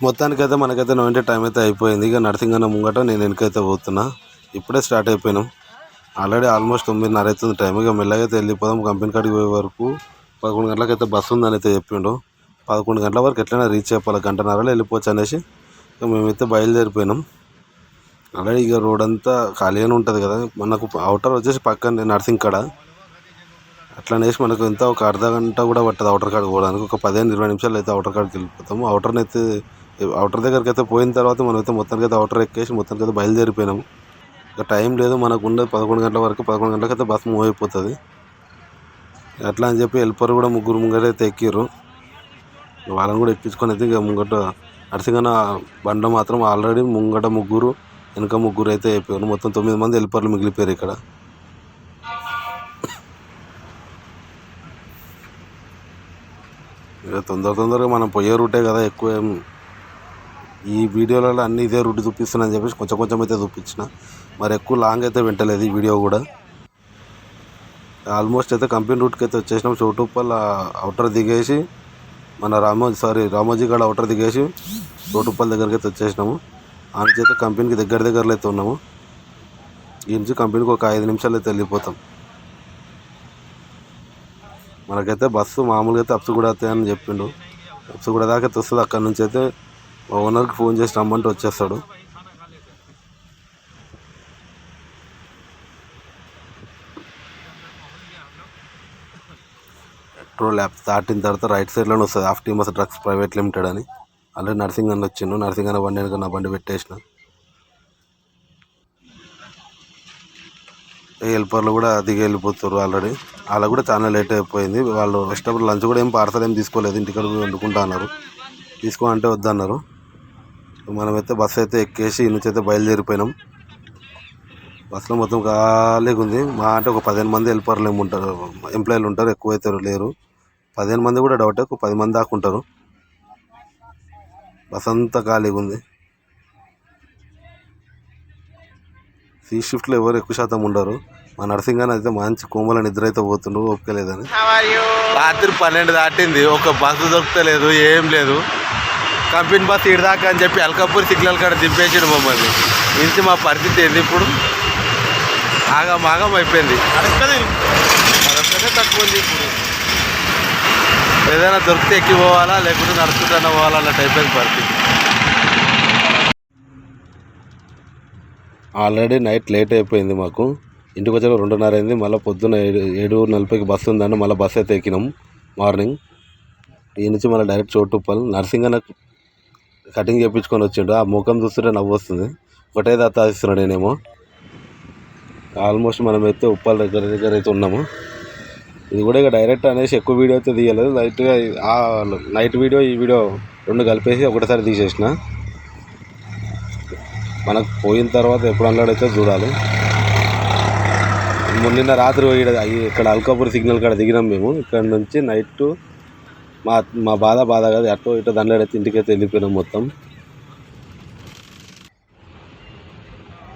మొత్తానికైతే మనకైతే ninety time అయితే అయిపోయింది. ఇక నర్సింగ్ అన్న ముంగట నేను వెనకైతే పోతున్నా. ఇప్పుడే స్టార్ట్ అయిపోయినాం. ఆల్రెడీ ఆల్మోస్ట్ తొమ్మిదిన్నర అవుతుంది టైం. ఇక మెల్లగా అయితే వెళ్ళిపోదాం. కంపెనీ కాడికి పోయే వరకు పదకొండు గంటలకైతే బస్సు ఉందని అయితే చెప్పిండు. పదకొండు గంటల వరకు ఎట్లైనా రీచ్ అయిపోవాలి. గంటన్నరలో వెళ్ళిపోవచ్చు అనేసి ఇక మేమైతే బయలుదేరిపోయినాం. ఆల్రెడీ ఇక రోడ్ అంతా ఖాళీగానే ఉంటుంది కదా. మనకు అవుటర్ వచ్చేసి పక్కన నర్సింగ్ కాడ. అట్లా అనేసి మనకు ఎంత ఒక అర్ధ గంట కూడా పట్టదు. అవుటర్ కాడికి పోవడానికి. ఒక పదిహేను ఇరవై నిమిషాలు అయితే అవుటర్ కాడికి వెళ్ళిపోతాము. అవుటర్ని అయితే అవుటర్ దగ్గరికి అయితే పోయిన తర్వాత మనం అయితే మొత్తానికి అయితే అవుటర్ ఎక్కేసి మొత్తానికి అయితే బయలుదేరిపోయినాము. ఇక టైం లేదు మనకు ఉండదు పదకొండు గంటల వరకు పదకొండు గంటలకు అయితే బస్ మూవ్ అయిపోతుంది. అట్లా అని చెప్పి వెళ్ళిపోరు కూడా ముగ్గురు ముంగట అయితే ఎక్కిర్రు. వాళ్ళని కూడా ఎక్కించుకొని అయితే ఇక ముంగట నరసింగన్న బండ మాత్రం ఆల్రెడీ ముంగట ముగ్గురు వెనక ముగ్గురు అయితే అయిపోయారు. మొత్తం తొమ్మిది మంది వెళ్ళిపోరు మిగిలిపోయారు ఇక్కడ. ఇక తొందర తొందరగా మనం పోయే రూటే కదా ఎక్కువ ఏం ఈ వీడియోలలో అన్ని ఇదే రూట్ చూపిస్తున్నాను చెప్పేసి కొంచెం కొంచెం అయితే చూపించిన. మరి ఎక్కువ లాంగ్ అయితే వింటలేదు ఈ వీడియో కూడా. ఆల్మోస్ట్ అయితే కంపెనీ రూట్కి అయితే వచ్చేసినాం. చోటుప్పల్ అవుటర్ దిగేసి మన రామోజీ సారీ రామోజీ గడ అవుటర్ దిగేసి చోటుప్పల్ దగ్గరికి అయితే వచ్చేసినాము. ఆ నుంచి అయితే కంపెనీకి దగ్గర దగ్గరలో అయితే ఉన్నాము. ఈ నుంచి కంపెనీకి ఒక ఐదు నిమిషాలు అయితే వెళ్ళిపోతాం. మనకైతే బస్సు మామూలుగా అయితే అప్సుగూడ అని చెప్పిండు. అప్సుగూడ దాకా అయితే వస్తుంది. అక్కడ నుంచి అయితే మా ఓనర్కి ఫోన్ చేసి రమ్మంటే వచ్చేస్తాడు. పెట్రోల్ యాప్ దాటిన తర్వాత రైట్ సైడ్లోనే వస్తుంది. హాఫ్ టీమస్ డ్రగ్స్ ప్రైవేట్ లిమిటెడ్ అని. ఆల్రెడీ నర్సింగ్ అన్న వచ్చిండు. నర్సింగ్ అన్న బండి వెనక నా బండి పెట్టేసిన. హెల్పర్లు కూడా దిగి వెళ్ళిపోతారు ఆల్రెడీ. వాళ్ళ కూడా చాలా లేట్ అయిపోయింది. వాళ్ళు వెజిటబుల్ లంచ్ కూడా ఏం పార్సల్ ఏం తీసుకోలేదు. ఇంటికాడ వండుకుంటా అన్నారు. తీసుకో అంటే వద్దన్నారు. మనమైతే బస్సు అయితే ఎక్కేసి నుంచి అయితే బయలుదేరిపోయినాం. బస్సులో మొత్తం ఖాళీగా ఉంది. మా అంటే ఒక పదిహేను మంది హెల్పర్లు ఏమి ఉంటారు. ఎంప్లాయీలు ఉంటారు ఎక్కువ అయితే లేరు. పదిహేను మంది కూడా డౌటే ఒక పది మంది దాకా ఉంటారు. బస్ అంతా ఖాళీగా ఉంది. సీ షిఫ్ట్లో ఎవరు ఎక్కువ శాతం ఉండరు. మా నర్సింగ్ అని అయితే మంచి కోమల నిద్ర అయితే పోతుండ్రు ఓపిక లేదని. రాత్రి పన్నెండు దాటింది. ఒక బస్సు దొరకలేదు ఏం లేదు. కంపెనీ బస్ ఇడదాకా అని చెప్పి అల్కాపూర్ సిగ్నల్ కాడ దింపేసాడు మమ్మల్ని. నుంచి మా పరిస్థితి ఏంది ఇప్పుడు? ఆగం ఆగం అయిపోయింది. తక్కువ ఉంది ఇప్పుడు. ఏదైనా దొరికితే ఎక్కి పోవాలా లేకుంటే నడుచుకుంటూ పోవాలా అన్నట్టు అయిపోయింది పరిస్థితి. ఆల్రెడీ నైట్ లేట్ అయిపోయింది మాకు. ఇంటికి వచ్చాక రెండున్నర అయింది. మళ్ళీ పొద్దున్న ఏడు ఏడు నలభైకి బస్సు ఉందని మళ్ళీ బస్సు అయితే ఎక్కినాం. మార్నింగ్. ఈ నుంచి మళ్ళీ డైరెక్ట్ చోటుప్పల్. నర్సింగ్ అన్న కటింగ్ చేయించుకొని వచ్చిండు. ఆ ముఖం చూస్తుంటే నవ్వు వస్తుంది. ఒకటే దత్తాదిస్తున్నాడు నేనేమో. ఆల్మోస్ట్ మనమైతే ఉప్పల్ దగ్గర దగ్గర అయితే ఉన్నాము. ఇది కూడా ఇక డైరెక్ట్ అనేసి ఎక్కువ వీడియో అయితే తీయలేదు. లైట్గా ఆ నైట్ వీడియో ఈ వీడియో రెండు కలిపేసి ఒకటేసారి తీసేసిన. మనకు పోయిన తర్వాత ఎప్పుడు అన్నాడైతే చూడాలి. మొన్న రాత్రి ఈడ ఇక్కడ అల్కాపూర్ సిగ్నల్ కాడ దిగినాం మేము. ఇక్కడ నుంచి నైట్ మా మా బాధ బాధ కాదు అటో ఇటో దండైతే ఇంటికైతే వెళ్ళిపోయినాం మొత్తం.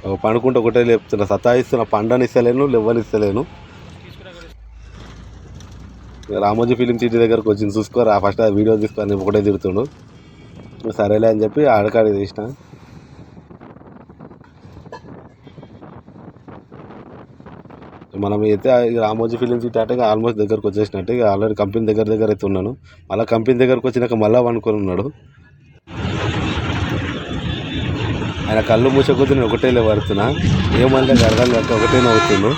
ఒక పండుకుంటే ఒకటే లేపుతున్నా. సతాయిస్తున్నా పండని ఇస్తలేను లేవనిస్తలేను. రామోజీ ఫిలిం సిటీ దగ్గరకు వచ్చింది చూసుకోరా. ఫస్ట్ ఆ వీడియో తీసుకొని ఒకటే తిడుతుండు. సరేలే అని చెప్పి ఆడకాడి తీసిన మనం అయితే రామోజీ ఫిలిం సిటీ అంటే ఆల్మోస్ట్ దగ్గరకు వచ్చేసినట్టు ఇక ఆల్రెడీ కంపెనీ దగ్గర దగ్గర అయితే ఉన్నాను. మళ్ళీ కంపెనీ దగ్గరకు వచ్చినాక మళ్ళీ వండుకొని ఉన్నాడు. ఆయన కళ్ళు మూసకొద్దు నేను ఒకటే పడుతున్నా ఏమంటే అర్థం కాక ఒకటే నవ్వుతుండు.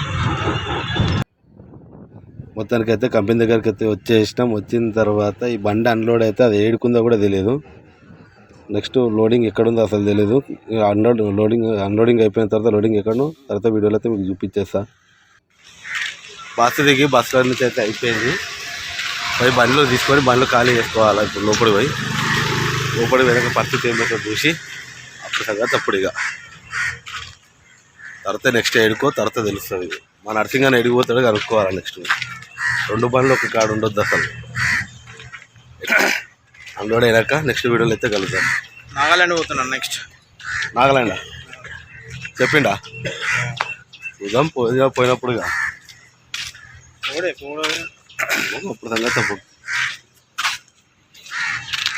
మొత్తానికి అయితే కంపెనీ దగ్గరికి అయితే వచ్చేసినాం. వచ్చిన తర్వాత ఈ బండి అన్లోడ్ అయితే అది ఏడుకుందో కూడా తెలియదు నెక్స్ట్ లోడింగ్ ఎక్కడుందో అసలు తెలియదు అన్లోడ్ లోడింగ్ అన్లోడింగ్ అయిపోయిన తర్వాత లోడింగ్ ఎక్కడో తర్వాత వీడియోలో అయితే మీకు చూపించేస్తా. బస్సు దిగి బస్సులో నుంచి అయితే అయిపోయింది. పోయి బండిలో తీసుకొని బండ్లు ఖాళీ చేసుకోవాలి. ఇప్పుడు లోపలికి పోయి లోపలికి వెనక పరిస్థితి ఏమైతే చూసి అప్పుడు సంగతి అప్పుడు ఇక. తర్వాత నెక్స్ట్ ఎడుకో తర్వాత తెలుస్తుంది. మా నర్సింగ్ అని ఎడిగిపోతాడు కనుక్కోవాలి నెక్స్ట్ రెండు బండ్లు ఒక కాడ ఉండొద్దు అసలు. అందులో అయినాక నెక్స్ట్ వీడియోలో అయితే కలుద్దాం. నాగాలాండ్ పోతున్నాను నెక్స్ట్ నాగలాండ? చెప్పిండా? చూద్దాం పోయినా పోయినప్పుడు ఇక పోడే పోడే అప్పుడు సంగతి అప్పుడు